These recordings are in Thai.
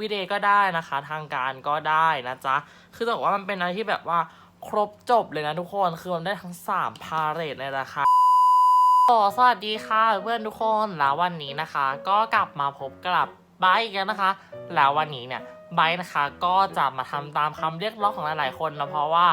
วีเดย์ก็ได้นะคะ ทางการก็ได้นะจ๊ะ คือจะบอกว่ามันเป็นอะไรที่แบบว่าครบจบเลยนะทุกคน คือมันได้ทั้ง 3 พาเรทในราคาสวัสดีค่ะเพื่อนทุกคนแล้ววันนี้นะคะ ก็กลับมาพบกับไบค์อีกแล้วนะคะ แล้ววันนี้เนี่ยไบค์นะคะก็จะมาทำตามคำเรียกร้องของหลายๆคนนะเพราะว่า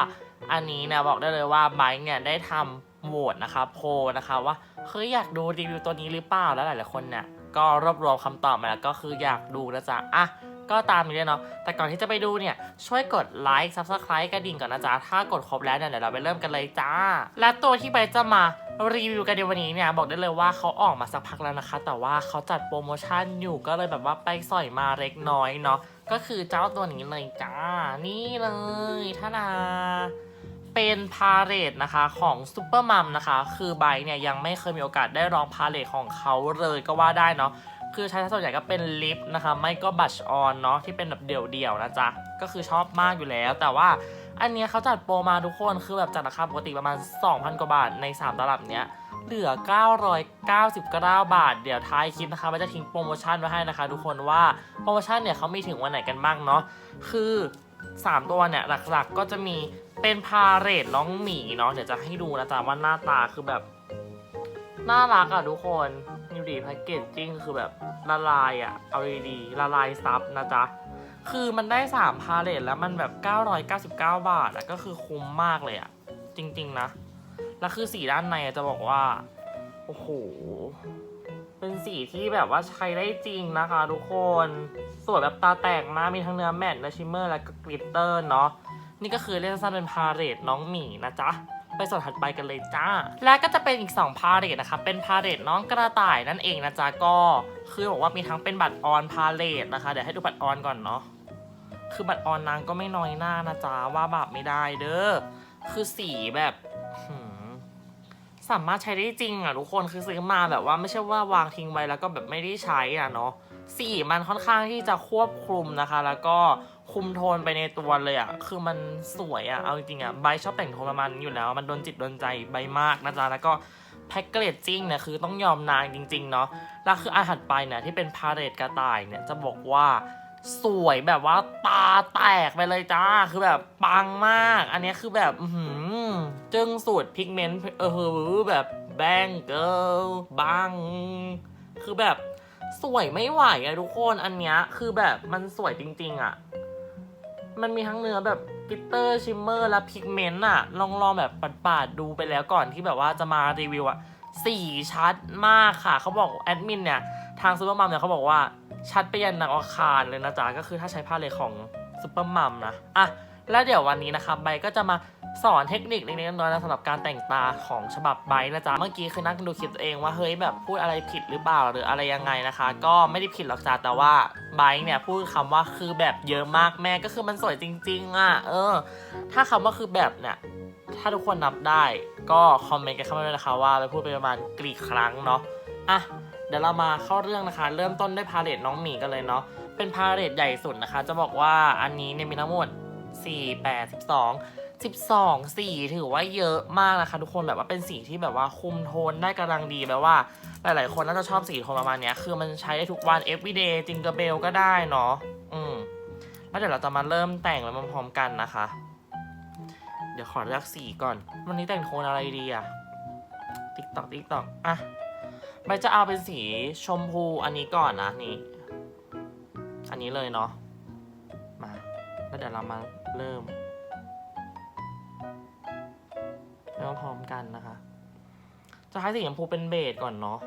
อันนี้เนี่ยบอกได้เลยว่าไบค์เนี่ยได้ทำโหวตนะคะโพลนะคะว่าเฮ้ยอยากดูรีวิวตัวนี้หรือเปล่าแล้วหลายๆคนเนี่ยก็รวบรวมคำตอบมาแล้วก็คืออยากดูนะจ๊ะอะ ก็ตามนี้เลยเนาะ แต่ก่อนที่จะไปดูเนี่ย ช่วยกดไลค์ subscribe กระดิ่งก่อนนะจ๊ะ ถ้ากดครบแล้วเนี่ยเดี๋ยวเราไปเริ่มกันเลยจ้า และตัวที่ไบจะมารีวิวกันในวันนี้เนี่ยบอกได้เลยว่าเขาออกมาสักพักแล้วนะคะ แต่ว่าเขาจัดโปรโมชั่นอยู่ก็เลยแบบว่าไปสอยมาเล็กน้อยเนาะ ก็คือเจ้าตัวนี้เลยจ้า นี่เลยท่าดาเป็นพาเลตนะคะของซูเปอร์มัมนะคะ คือไบเนี่ยยังไม่เคยมีโอกาสได้ลองพาเลตของเขาเลยก็ว่าได้เนาะ คือใช้ส่วนใหญ่ก็เป็นลิปนะคะ ไม่ก็บัชออนเนาะที่เป็นแบบเดี่ยวๆนะจ๊ะ ก็คือชอบมากอยู่แล้ว แต่ว่าอันเนี้ยเขาจัดโปรมาทุกคนคือแบบจากราคาปกติประมาณ 2,000 กว่าบาทใน 3 ตลับเนี้ยเหลือ 999 บาท เดี๋ยวท้ายคลิปนะคะมันจะทิ้งโปรโมชั่นไว้ให้นะคะ ทุกคนว่าโปรโมชั่นเนี่ยเขามีถึงวันไหนกันบ้างเนาะคือ 3 ตัวเนี่ยหลักๆก็จะมีเป็นพาเรตน้องหมีเนาะเดี๋ยวจะให้ดูนะจ๊ะว่าหน้าตาคือแบบ น่ารักอะทุกคนดูดีแพ็กเกจจิ้งคือแบบละลายอะ เอาดีๆละลายซับนะจ๊ะ คือมันได้ 3 พาเลทแล้วมันแบบ 999 บาทอะก็คือคุ้มมากเลยอะ จริง ๆ นะ แล้วคือสีด้านในจะบอกว่า โอ้โห เป็นสีที่แบบว่าใช้ได้จริงนะคะทุกคน สวยแบบตาแตกมาก มีทั้งเนื้อแมตต์และชิมเมอร์ และก็กลิตเตอร์เนาะ นี่ก็คือเรียกสั้นเป็นพาเลทน้องหมีนะจ๊ะ ไปส่วนถัดไปกันเลยจ้า และก็จะเป็นอีก 2 พาเลทนะคะ เป็นพาเลทน้องกระต่ายนั่นเองนะจ๊ะ ก็คือบอกว่ามีทั้งเป็นบัตรออนพาเลทนะคะ เดี๋ยวให้ดูบัตรออนก่อนเนาะ คือบัตรออนนางก็ไม่น้อยหน้านะจ๊ะว่าแบบไม่ได้เด้อ คือสีแบบสามารถใช้ได้จริงอะทุกคนคือซื้อมาแบบว่าไม่ใช่ว่าวางทิ้งไว้แล้วก็แบบไม่ได้ใช้อะเนาะสีมันค่อนข้างที่จะควบคุมนะคะ แล้วก็ คุมโทนไปในตัวเลยอะ่ะ คือมันสวยอะ่ะ เอาจริงๆอะ่ะ ใบชอบแต่งโทนประมาณนี้อยู่แล้ว มันโดนจิตโดนใจใบมากนะจ๊ะ แล้วก็แพ็กเกจจิ้งเนี่ยคือต้องยอมนางจริง ๆ เนาะ แล้วคืออันถัดไปเนี่ยที่เป็นพาเรตกระต่ายเนี่ยจะบอกว่าสวยแบบว่าตาแตกไปเลยจ้า คือแบบปังมาก อันนี้คือแบบหือจึงสูตรพิกเมนต์เออหือแบบแบงเกิลบัง คือแบบสวยไม่ไหวอะทุกคนอันเนี้ยคือแบบมันสวยจริง ๆอะ มันมีทั้งเนื้อแบบกลิตเตอร์ชิมเมอร์และพิกเมนต์อะลองลองแบบปาดๆดูไปแล้วก่อนที่แบบว่าจะมารีวิวอะสีชัดมากค่ะ เขาบอกแอดมินเนี่ยทางซูเปอร์มัมเนี่ยเขาบอกว่าชัดไปยันนักอาคารเลยนะจ๊ะ ก็คือถ้าใช้ผ้าเลยของซูเปอร์มัมนะ อะ แล้วเดี๋ยววันนี้นะคะใบก็จะมา สอนเทคนิคเล็กๆน้อยๆนะสำหรับการแต่งตาของฉบับใบนะจ๊ะ เมื่อกี้คือนั่งดูคลิปตัวเองว่าเฮ้ยแบบพูดอะไรผิดหรือเปล่าหรืออะไรยังไงนะคะ ก็ไม่ได้ผิดหรอกจ้ะแต่ว่าใบเนี่ยพูดคำว่าคือแบบเยอะมากแม่ก็คือมันสวยจริง ๆอะเออ ถ้าคำว่าคือแบบเนี่ยถ้าทุกคนนับได้ก็คอมเมนต์กันเข้ามาด้วยนะคะว่าไปพูดไปประมาณกี่ครั้งเนาะอะเดี๋ยวเรามาเข้าเรื่องนะคะ เริ่มต้นด้วยพาเลตน้องหมีกันเลยเนาะเป็นพาเลตใหญ่สุดนะคะ จะบอกว่าอันนี้เนี่ยมีทั้งหมด4 8 12 12 สีถือว่าเยอะมากนะคะ ทุกคนแบบว่าเป็นสีที่แบบว่าคุมโทนได้กำลังดีแบบว่า หลาย ๆ คนน่าจะชอบสีโทนประมาณนี้คือมันใช้ได้ทุกวัน everyday จิงเกอร์เบลก็ได้เนาะอืมแล้วเดี๋ยวเราจะมาเริ่มแต่งไปพร้อมๆกันนะคะ เดี๋ยวขอเลือกสีก่อน วันนี้แต่งโทนอะไรดีอะติ๊กตอกติ๊กตอกอะใบจะเอาเป็นสีชมพูอันนี้ก่อนนะนี่ อันนี้เลยเนาะมาแล้วเดี๋ยวเรามาเริ่ม เริ่มพร้อมกันนะคะ จะให้สีชมพูเป็นเบสก่อนเนาะ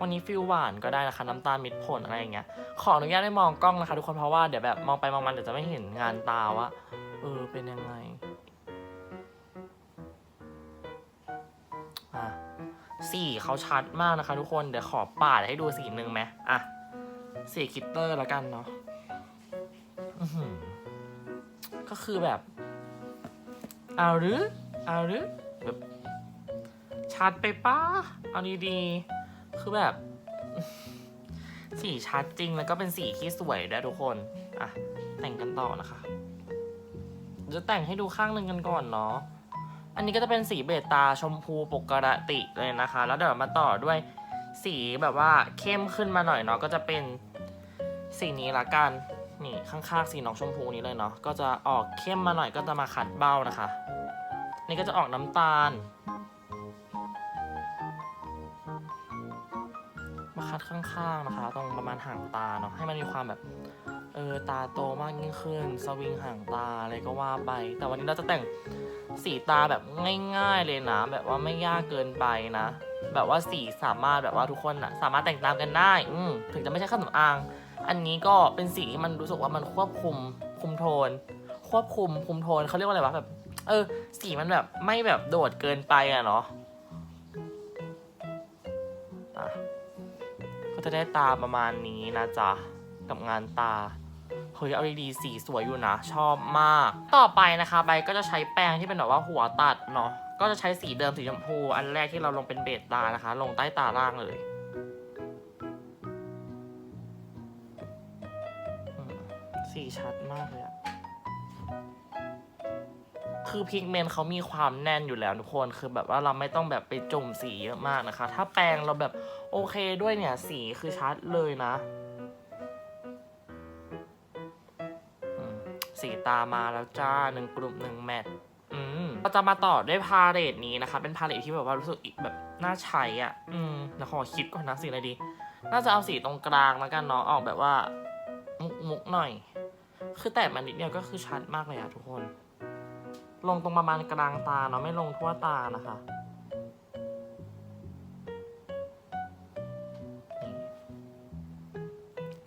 วันนี้ฟิลหวานก็ได้นะคะ น้ำตาลมิดผลอะไรอย่างเงี้ย ขออนุญาตให้มองกล้องนะคะ ทุกคนเพราะว่าเดี๋ยวแบบมองไปมองมาเดี๋ยวจะไม่เห็นงานตาว่าเออเป็นยังไง อะสีเขาชัดมากนะคะ ทุกคน เดี๋ยวขอปาดให้ดูสีหนึ่งไหมอะ สีคิตเตอร์แล้วกันเนาะก็คือแบบ เอาหรือเอาหรือแบบชัดไปป้าเอาดีๆคือแบบ สีชัดจริงแล้วก็เป็นสีที่สวยด้วยทุกคน อะ แต่งกันต่อนะคะจะแต่งให้ดูข้างหนึ่งกันก่อนเนาะอันนี้ก็จะเป็นสีเบตาชมพูปกติเลยนะคะ แล้วเดี๋ยวมาต่อด้วยสีแบบว่าเข้มขึ้นมาหน่อยเนาะก็จะเป็นสีนี้ละกัน นี่ข้างๆสีน้องชมพูนี้เลยเนาะก็จะออกเข้มมาหน่อยก็จะมาขัดเบ้านะคะ นี่ก็จะออกน้ำตาล มาคัดข้างๆนะคะ ตรงประมาณห่างตาเนาะให้มันมีความแบบเออตาโตมากยิ่งขึ้น สวิงห่างตาอะไรก็ว่าไป แต่วันนี้เราจะแต่งสีตาแบบง่าย ๆเลยนะ แบบว่าไม่ยากเกินไปนะ แบบว่าสีสามารถแบบว่าทุกคนนะสามารถแต่งตามกันได้ อืถึงจะไม่ใช่เครื่องสำอาง อันนี้ก็เป็นสีที่มันรู้สึกว่ามันควบคุมคุมโทน ควบคุมคุมโทนเขาเรียกว่าอะไรวะแบบ เออ สีมันแบบไม่แบบโดดเกินไปอะเนาะก็จะได้ตาประมาณนี้นะจ๊ะ กับงานตาเฮ้ยเอาดีๆสีสวยอยู่นะ ชอบมาก ต่อไปนะคะใบก็จะใช้แปรงที่เป็นแบบว่าหัวตัดเนาะก็จะใช้สีเดิมสีชมพู อันแรกที่เราลงเป็นเบสตานะคะ ลงใต้ตาล่างเลย สีชัดมากเลยอะคือพิกเมนต์เขามีความแน่นอยู่แล้วทุกคน คือแบบว่าเราไม่ต้องแบบไปจุ่มสีเยอะมากนะคะ ถ้าแปรงเราแบบโอเคด้วยเนี่ย สีคือชัดเลยนะ สีตามาแล้วจ้าหนึ่งกลุ่มหนึ่งแมทอืมเราจะมาต่อด้วยพาเลตนี้นะคะ เป็นพาเลตที่แบบว่ารู้สึกอีกแบบน่าใช้อะ อืมเดี๋ยวขอคิดก่อนนะสีอะไรดี น่าจะเอาสีตรงกลางแล้วกันเนาะ ออกแบบว่า มุกมุกหน่อย คือแต่มันนิดเดียวก็คือชัดมากเลยอะทุกคน ลงตรงประมาณกลางตาเนาะไม่ลงทั่วตานะคะ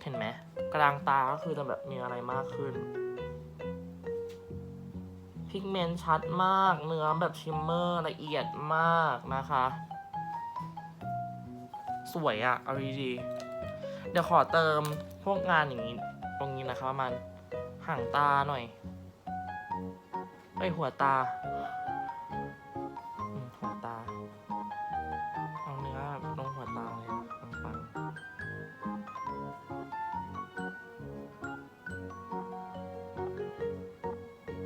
เห็นไหมกลางตาก็คือจะแบบมีอะไรมากขึ้นพิกเมนต์ชัดมาก เนื้อแบบชิมเมอร์ละเอียดมากนะคะ สวยอะเอาดีๆเดี๋ยวขอเติมพวกงานอย่างนี้ ตรงนี้นะคะประมาณ ห่างตาหน่อยเอ้ยหัวตาหัวตา เอาเนื้อลงหัวตาเลยปัง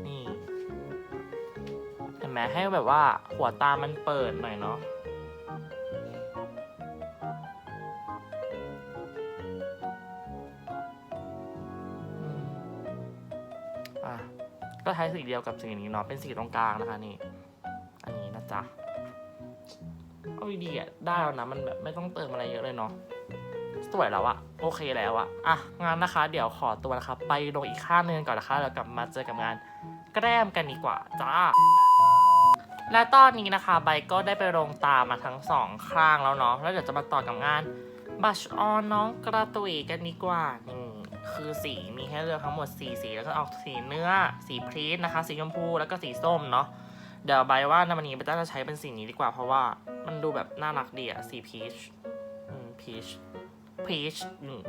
ๆนี่เห็นไหมให้แบบว่าหัวตามันเปิดหน่อยเนาะ อะก็ใช้สีเดียวกับสีนี้เนาะเป็นสีตรงกลางนะคะนี่ อันนี้นะจ๊ะเอาดีๆอะได้แล้วนะมันแบบไม่ต้องเติมอะไรเยอะเลยเนาะสวยแล้วอะโอเคแล้วอะอะงานนะคะ เดี๋ยวขอตัวนะคะไปลงอีกข้างนึงก่อนนะคะแล้วกลับมาเจอกับงานแกล้มกันดีกว่าจ้าและตอนนี้นะคะใบก็ได้ไปลงตามาทั้งสองข้างแล้วเนาะแล้วเดี๋ยวจะมาต่อกับงานบัชออนน้องกระตุยกันดีกว่านี่ คือสีมีให้เลือกทั้งหมด 4 สีแล้วก็ออกสีเนื้อ สีพรีชนะคะ สีชมพูแล้วก็สีส้มเนาะเดี๋ยวใบว่าในวันนี้ใบจะใช้เป็นสีนี้ดีกว่าเพราะว่ามันดูแบบน่ารักดีอะสีพีชอืมพีชพีชอืม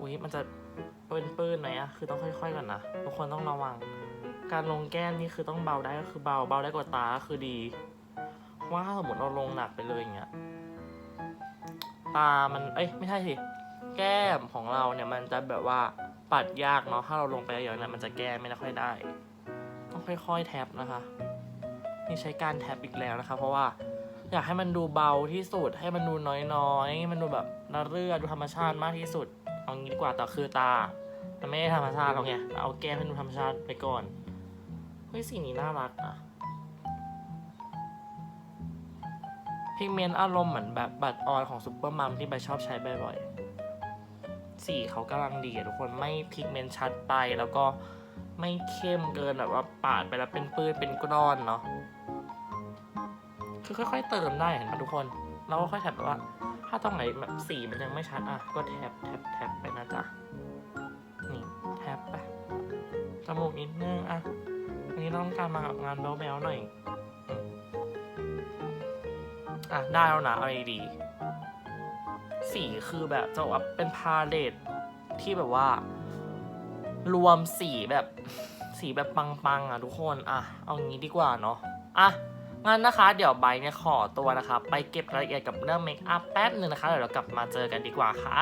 อุ้ยมันจะเปื้อนปื้อนไหมอะคือต้องค่อยๆก่อนนะทุกคนต้องระวัง การลงแก้มนี่คือต้องเบาได้ก็คือเบาเบาได้กว่าตาคือดีเพราะว่าถ้าสมมติเราลงหนักไปเลยอย่างเงี้ยตามันเอ้ยไม่ใช่สิ แก้มของเราเนี่ยมันจะแบบว่าปัดยากเนาะถ้าเราลงไปเยอะๆเนี่ยมันจะแก้ไม่ค่อยได้ ต้องค่อยๆแท็บนะคะ นี่ใช้การแท็บอีกแล้วนะคะ เพราะว่าอยากให้มันดูเบาที่สุด ให้มันดูน้อยๆ มันดูแบบน่าเรื่อดูธรรมชาติมากที่สุด เอางี้ดีกว่าแต่คือตามันไม่ได้ธรรมชาติหรอกไงเอาแก้มให้ดูธรรมชาติไปก่อนเฮ้ยสีนี้น่ารักอะพิกเมนต์อารมณ์เหมือนแบบบัตรออนของซูเปอร์มัมที่ใบชอบใช้บ่อยๆ สีเขากำลังดีอะทุกคนไม่พิกเมนต์ชัดไปแล้วก็ไม่เข้มเกินแบบว่าปาดไปแล้วเป็นปื้นเป็นก้อนเนาะคือค่อยๆเติมได้เห็นปะทุกคนเราก็ค่อยแท็บแบบว่า ถ้าตรงไหนแบบสีมันยังไม่ชัดอะก็แท็บแท็บแท็บไปนะจ๊ะนี่แท็บไปจมูกนิดนึงอะอันนี้เราต้องการมากับงานแบ๊วๆหน่อยอะได้แล้วนะเอาดีๆ สีคือแบบจะว่าเป็นพาเลตที่แบบว่า รวมสีแบบสีแบบปังๆอะทุกคนอะเอางี้ดีกว่าเนาะอะงั้นนะคะ เดี๋ยวไบเนี่ยขอตัวนะคะ ไปเก็บรายละเอียดกับเรื่องเมคอัพแป๊บหนึ่งนะคะเดี๋ยวเรากลับมาเจอกันดีกว่าค่ะ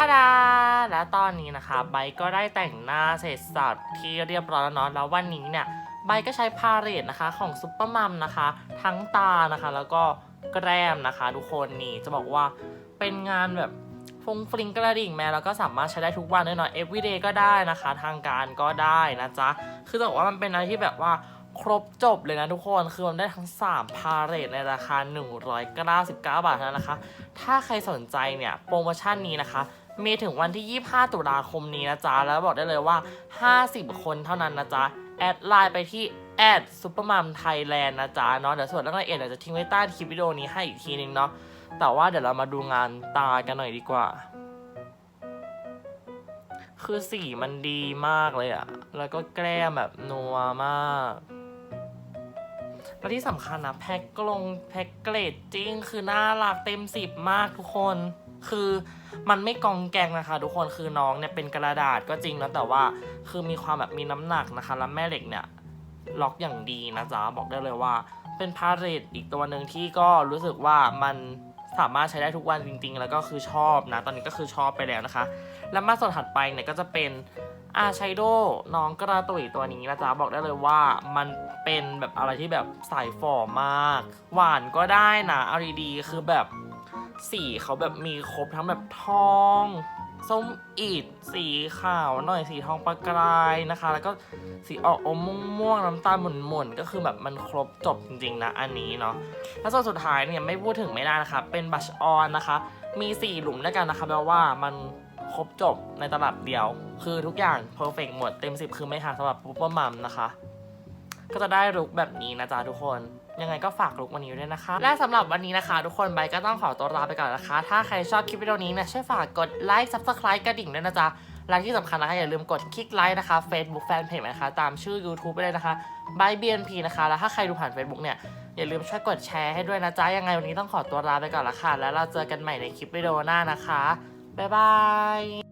ตาดาและตอนนี้นะคะ ไบก็ได้แต่งหน้าเสร็จสับที่เรียบร้อยแล้วเนาะแล้ววันนี้เนี่ยไบก็ใช้พาเลตนะคะของซุปเปอร์มัมนะคะ ทั้งตานะคะ แล้วก็แกล้มนะคะ ทุกคนนี่จะบอกว่า เป็นงานแบบฟงฟริงกระดิ่งแม้แล้วก็สามารถใช้ได้ทุกวันด้วยเน everyday ก็ได้นะคะ ทางการก็ได้นะจ๊ะ คือจะบอกว่ามันเป็นอะไรที่แบบว่าครบจบเลยนะทุกคน คือมันได้ทั้ง 3 พาเลตในราคา 199 บาทนั้นนะคะ ถ้าใครสนใจเนี่ย โปรโมชั่นนี้นะคะมีถึงวันที่ 25 ตุลาคมนี้นะจ๊ะ แล้วบอกได้เลยว่า 50 คนเท่านั้นนะจ๊ะ แอดไลน์ไปที่แอดซูเปอร์มัมไทยแลนด์นะจ๊ะเนาะเดี๋ยวส่วนรายละเอียดเดี๋ยวจะทิ้งไว้ใต้คลิปวิดีโอนี้ให้อีกทีนึงเนาะ แต่ว่าเดี๋ยวเรามาดูงานตากันหน่อยดีกว่า คือสีมันดีมากเลยอะแล้วก็แกล้มแบบนัวมากและที่สำคัญนะแพ็กกลงแพ็กเกรดจริงคือน่ารักเต็มสิบมากทุกคน คือมันไม่กองแกงนะคะ ทุกคนคือน้องเนี่ยเป็นกระดาษก็จริงนะแต่ว่าคือมีความแบบมีน้ำหนักนะคะ แล้วแม่เหล็กเนี่ย ล็อกอย่างดีนะจ๊ะบอกได้เลยว่า เป็นพาเรตอีกตัวหนึ่งที่ก็รู้สึกว่ามัน สามารถใช้ได้ทุกวันจริง ๆ แล้วก็คือชอบนะ ตอนนี้ก็คือชอบไปแล้วนะคะ แล้วมาส่วนถัดไปเนี่ยก็จะเป็นอาชัยโดน้องกระตุยตัวนี้นะจ๊ะบอกได้เลยว่ามันเป็นแบบอะไรที่แบบใส่ฝ่อมาก หวานก็ได้นะเอาดีๆคือแบบสีเขาแบบมีครบทั้งแบบทอง ส้มอิดสีขาวหน่อยสีทองประกายนะคะ แล้วก็สีออกอมม่วงๆน้ำตาลหม่นๆก็คือแบบมันครบจบจริงๆนะอันนี้เนาะแล้วส่วนสุดท้ายเนี่ยไม่พูดถึงไม่ได้นะคะเป็นบัชออนนะคะ มีสี่หลุมด้วยกันนะคะแปลว่ามันครบจบในตลับเดียว คือทุกอย่างเพอร์เฟกหมดเต็มสิบคือไม่หักสำหรับปุ๊บปั๊มมัมนะคะ ก็จะได้ลุกแบบนี้นะจ๊ะทุกคน ยังไงก็ฝากลุกวันนี้ด้วยนะคะ และสำหรับวันนี้นะคะ ทุกคนไบก็ต้องขอตัวลาไปก่อนนะคะ ถ้าใครชอบคลิปวิดีโอนี้เนี่ยช่วยฝากกดไลค์ subscribe กระดิ่งด้วยนะจ๊ะและที่สำคัญนะคะอย่าลืมกดคลิกไลค์นะคะ Facebook Fanpage นะคะ ตามชื่อ YouTube ไปเลยนะคะ by BNP นะคะ แล้วถ้าใครดูผ่าน Facebook เนี่ย อย่าลืมช่วยกดแชร์ให้ด้วยนะจ๊ะ ยังไงวันนี้ต้องขอตัวลาไปก่อนละค่ะ แล้วเราเจอกันใหม่ในคลิปวิดีโอหน้านะคะ บ๊ายบาย